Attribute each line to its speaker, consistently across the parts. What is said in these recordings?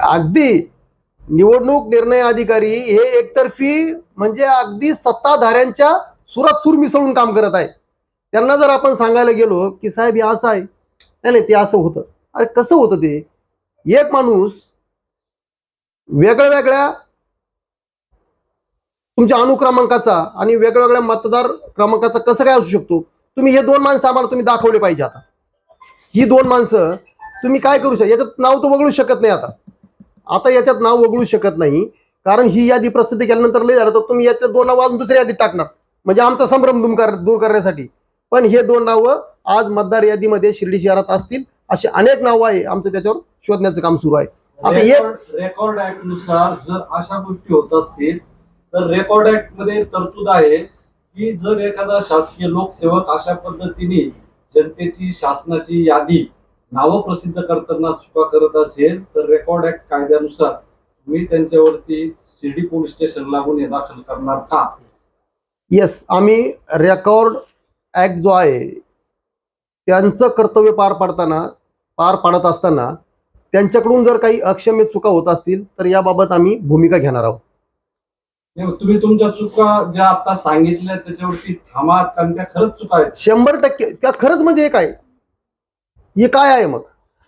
Speaker 1: अगदी. निवडणूक निर्णय अधिकारी हे एकतर्फी म्हणजे अगदी सत्ताधाऱ्यांच्या सुरात सूर मिसळून काम करत आहे. त्यांना जर आपण सांगायला गेलो की साहेब हे असं आहे. नाही नाही ते असं होतं. अरे कसं होतं ते? एक माणूस वेगळ्या वेगळ्या तुमच्या अनुक्रमांकाचा आणि वेगळ्या मतदार क्रमांकाचा कसं काय असू शकतो? तुम्ही हे दोन माणसं आम्हाला तुम्ही दाखवले पाहिजे आता. ही दोन माणसं तुम्ही काय करू शकता याच्यात नाव तर वगळू शकत नाही आता. आता याच्यात नाव वगळू शकत नाही कारण ही यादी प्रसिद्ध केल्यानंतर लय झालं तर तुम्ही यातल्या दोन नावं अजून दुसऱ्या यादीत टाकणार. म्हणजे आमचा संभ्रम दूर दूर करण्यासाठी. पण हे दोन नावं आज मतदार यादीमध्ये शिर्डी शहरात असतील असे अनेक नावं आहे आमचं त्याच्यावर शोधण्याचं काम सुरू आहे. आता एक
Speaker 2: रेकॉर्ड रेकॉर्ड ऍक्टनुसार जर अशा गोष्टी होत असतील तर रेकॉर्ड ऍक्टमध्ये तरतूद आहे की जर एखादा शासकीय लोकसेवक अशा पद्धतीने जनतेची शासनाची यादी नावं प्रसिद्ध करताना चुका करत असेल तर रेकॉर्ड ऍक्ट कायद्यानुसार तुम्ही त्यांच्यावरती शिर्डी पोलीस स्टेशनला गुन्हे दाखल करणार का?
Speaker 1: येस आम्ही रेकॉर्ड ऍक्ट जो आहे त्यांचं कर्तव्य पार पाडताना पार पाडत असताना त्यांच्याकडून जर काही अक्षम्य चुका होत असतील तर याबाबत आम्ही भूमिका घेणार आहोत.
Speaker 2: तुम्ही तुमच्या चुका ज्या आता सांगितल्या त्याच्यावरती थांबा कारण त्या खरंच चुका आहेत.
Speaker 1: शंभर टक्के त्या खरंच म्हणजे हे काय हे काय आहे मग?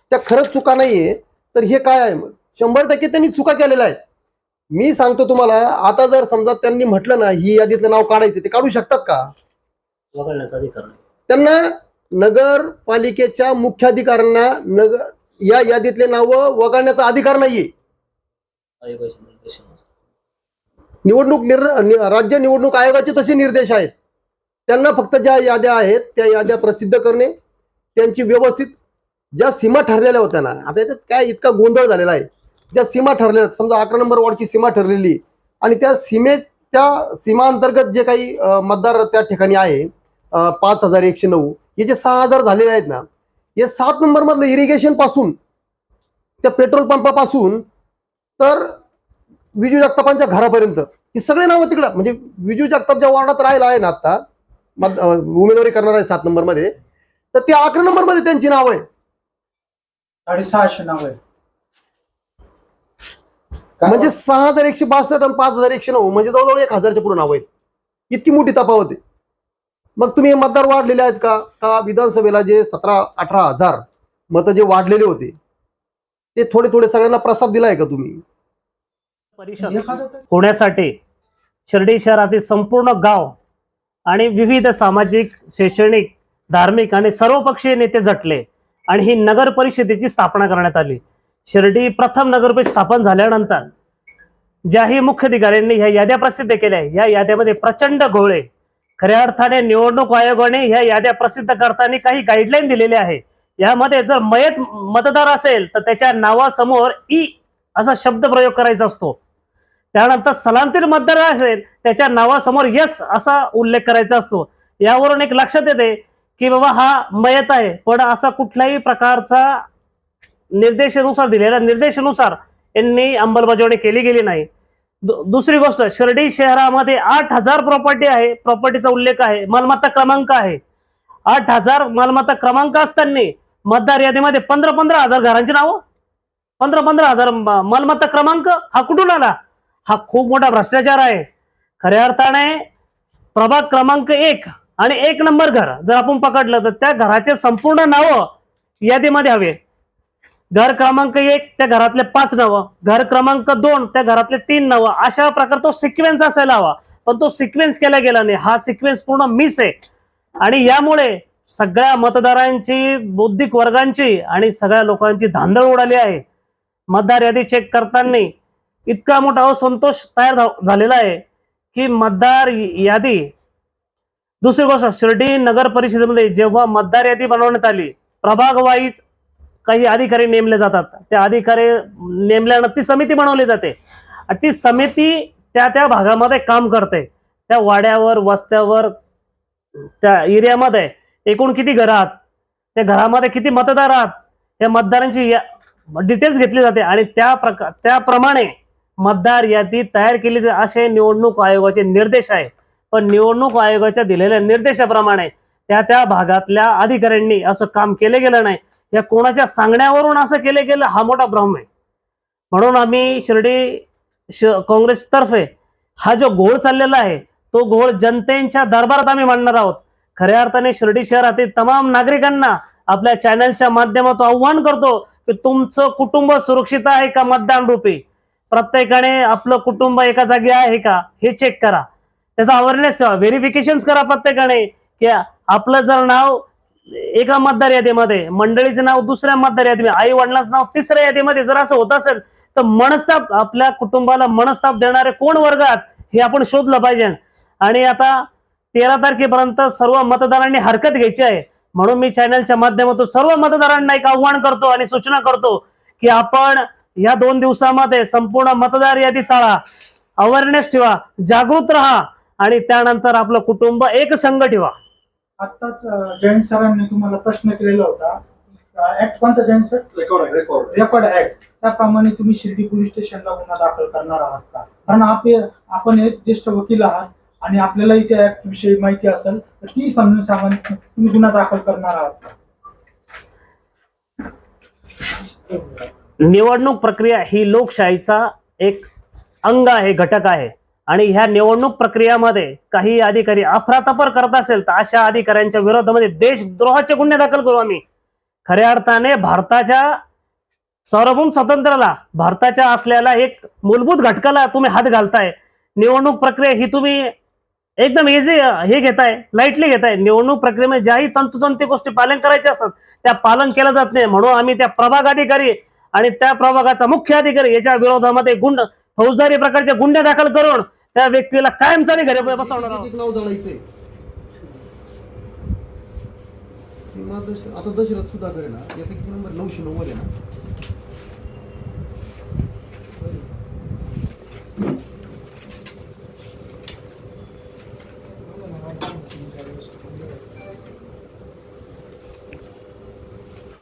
Speaker 1: त्या खरंच चुका नाहीये तर हे काय आहे मग? शंभर टक्के त्यांनी चुका केलेल्या आहेत. मी सांगतो तुम्हाला आता जर समजा त्यांनी म्हटलं ना ही यादीतलं नाव काढायचं ते काढू शकतात का?
Speaker 3: वगळण्याचा अधिकार नाही.
Speaker 1: त्यांना नगरपालिकेच्या मुख्याधिकाऱ्यांना नगर या यादीतले नाव वगळण्याचा अधिकार नाहीये. निवडणूक निर नि- राज्य निवडणूक आयोगाचे तसे निर्देश आहेत. त्यांना फक्त ज्या याद्या आहेत त्या याद्या प्रसिद्ध करणे त्यांची व्यवस्थित ज्या सीमा ठरलेल्या होत्या ना आता याच्यात काय इतका गोंधळ झालेला आहे? ज्या सीमा ठरलेल्या समजा अकरा नंबर वॉर्डची सीमा ठरलेली आणि त्या सीमे त्या सीमा अंतर्गत जे काही मतदार त्या ठिकाणी आहे पाच हजार एकशे नऊ हे जे सहा हजार झालेले आहेत ना हे सात नंबर मधलं इरिगेशनपासून त्या पेट्रोल पंपापासून तर विजू जगतापांच्या घरापर्यंत ही सगळे नावं तिकडं म्हणजे विजू जगताप ज्या वॉर्डात राहिला आहे ना आता मत उमेदवारी करणार आहे सात नंबरमध्ये तर ते अकरा नंबरमध्ये त्यांची नाव आहे.
Speaker 4: साडेसहाशे नाव आहे.
Speaker 1: म्हणजे सहा हजार एकशे बासष्ट आणि पाच हजार एकशे नऊ म्हणजे जवळजवळ एक हजारच्या पुढे नाव आहेत इतकी मोठी तफावत आहे. मग तुम्ही हे मतदार वाढलेले आहेत का? का विधानसभेला जे सतरा अठरा हजार मतं जे वाढलेले होते ते थोडे थोडे सगळ्यांना प्रसाद दिलाय का तुम्ही?
Speaker 3: परिषद
Speaker 4: एखादं तरी-
Speaker 3: होण्यासाठी शिर्डी शहरातील संपूर्ण गाव आणि विविध सामाजिक शैक्षणिक धार्मिक आणि सर्वपक्षीय नेते झटले आणि ही नगर परिषदेची स्थापना करण्यात आली. शिर्डी प्रथम नगरपरिषद स्थापन झाल्यानंतर ज्याही मुख्याधिकाऱ्यांनी ह्या याद्या प्रसिद्ध केल्या या याद्यामध्ये प्रचंड घोळे. खऱ्या अर्थाने निवडणूक आयोगाने ह्या याद्या प्रसिद्ध करताना काही गाईडलाईन दिलेले आहे. यामध्ये जर मयत मतदार असेल तर त्याच्या नावासमोर ई असा शब्द प्रयोग करायचा असतो. त्यानंतर स्थलांतरित मतदार असेल त्याच्या नावासमोर यस असा उल्लेख करायचा असतो. यावरून एक लक्षात येते की बाबा हा मयत आहे. पण असा कुठल्याही प्रकारचा निर्देशानुसार दिलेल्या निर्देशानुसार यांनी अंमलबजावणी केली गेली नाही. दुसरी गोष्ट शिर्डी शहरामध्ये आठ हजार प्रॉपर्टी आहे. प्रॉपर्टीचा उल्लेख आहे. मालमत्ता क्रमांक आहे. आठ हजार मालमत्ता क्रमांक असताना मतदार यादीमध्ये पंधरा पंधरा हजार घरांची नावं? पंधरा पंधरा हजार मालमत्ता क्रमांक? हा कुठून आला? हा खूप मोठा भ्रष्टाचार आहे. खऱ्या अर्थाने प्रभाग क्रमांक एक आणि एक नंबर घर जर आपण पकडलं तर त्या घराचे संपूर्ण नावं यादीमध्ये हवे. घर क्रमांक एक त्या घरातले पाच नावं. घर क्रमांक दोन त्या घरातले तीन नावं. अशा प्रकार तो सिक्वेन्स असायला हवा. पण तो सिक्वेन्स केला गेला नाही. हा सिक्वेन्स पूर्ण मिस आहे. आणि यामुळे सगळ्या मतदारांची बौद्धिक वर्गांची आणि सगळ्या लोकांची धांदळ उडाली आहे. मतदार यादी चेक करताना इतका मोठा असंतोष तयार झालेला आहे की मतदार यादी दुसरी गोष्ट शिर्डी नगर परिषदेमध्ये जेव्हा मतदार यादी बनवण्यात आली प्रभाग वाईज काही अधिकारी नेमले जातात. त्या अधिकारी नेमल्यानं ती समिती बनवली जाते. आणि ती समिती त्या त्या भागामध्ये काम करते. त्या वाड्यावर वस्त्यावर त्या एरियामध्ये एकूण किती घर आहात? त्या घरामध्ये किती मतदार आहात? या मतदारांची डिटेल्स घेतली जाते आणि त्या प्रका त्याप्रमाणे मतदार यादी तयार केली जाते असे निवडणूक आयोगाचे निर्देश आहे. पण निवडणूक आयोगाच्या दिलेल्या निर्देशाप्रमाणे त्या त्या भागातल्या अधिकाऱ्यांनी असं काम केलं गेलं नाही. या कोणाच्या सांगण्यावरून असं केलं गेलं हा मोठा भ्रम आहे. म्हणून आम्ही शिर्डी श काँग्रेसतर्फे हा जो घोळ चाललेला आहे तो घोळ जनतेच्या दरबारात आम्ही मांडणार आहोत. खऱ्या अर्थाने शिर्डी शहरातील तमाम नागरिकांना आपल्या चॅनलच्या माध्यमातून आव्हान करतो की तुमचं कुटुंब सुरक्षित आहे का मतदान रूपी? प्रत्येकाने आपलं कुटुंब एका जागी आहे का हे चेक करा. त्याचा अवेअरनेस ठेवा. व्हेरिफिकेशन करा प्रत्येकाने की आपलं जर नाव एका मतदार यादीमध्ये मंडळीचं नाव दुसऱ्या मतदार यादीमध्ये आई वडिलांचं नाव तिसऱ्या यादीमध्ये जर असं होत असेल तर मनस्ताप आपल्या कुटुंबाला मनस्ताप देणारे कोण वर्गात हे आपण शोधलं पाहिजे. आणि आता तेरा तारखेपर्यंत सर्व मतदारांनी हरकत घ्यायची आहे. म्हणून मी चॅनलच्या माध्यमातून सर्व मतदारांना एक आव्हान करतो आणि सूचना करतो की आपण या दोन दिवसामध्ये संपूर्ण मतदार यादी चाळा अवेअरनेस ठेवा जागृत राहा. आणि त्यानंतर आपलं कुटुंब एक संघ ठेवा.
Speaker 4: आत्ताच अं, जयंत सरांनी तुम्हाला प्रश्न केलेला होता. ऍक्ट कोणता Jayant sir?
Speaker 2: Record record
Speaker 4: record act त्याप्रमाणे तुम्ही शिर्डी पोलीस स्टेशनला गुन्हा दाखल करणार आहात का? कारण आपले आपण एक ज्येष्ठ वकील आहात आणि आपल्यालाही त्या ऍक्ट विषयी माहिती असेल तर ती समजून सांगा तुम्ही गुन्हा दाखल करणार आहात का?
Speaker 3: निवडणूक प्रक्रिया ही लोकशाहीचा एक अंग आहे घटक आहे. आणि ह्या निवडणूक प्रक्रियामध्ये काही अधिकारी अफरातफर करत असेल तर अशा अधिकाऱ्यांच्या विरोधामध्ये देशद्रोहाचे गुन्हे दाखल करू आम्ही. खऱ्या अर्थाने भारताच्या सार्वभौम स्वातंत्र्याला भारताच्या असलेल्या एक मूलभूत घटकाला तुम्ही हात घालताय. निवडणूक प्रक्रिया ही तुम्ही एकदम इझी हे घेताय लाईटली घेताय. निवडणूक प्रक्रियेमध्ये ज्याही तंतुतंत गोष्टी पालन करायच्या असतात त्या पालन केलं जात नाही. म्हणून आम्ही त्या प्रभाग अधिकारी आणि त्या प्रभागाचा मुख्य अधिकारी याच्या विरोधामध्ये गुंड फौजदारी प्रकारचे गुन्हे दाखल करून त्या व्यक्तीला कायमचारी घरी बसवणार आहोत
Speaker 1: एक नाव जळायचंय. सीमा दश आता दशरथ सुधाकर आहे ना याचा किती नंबर नऊशे नव्वद आहे ना?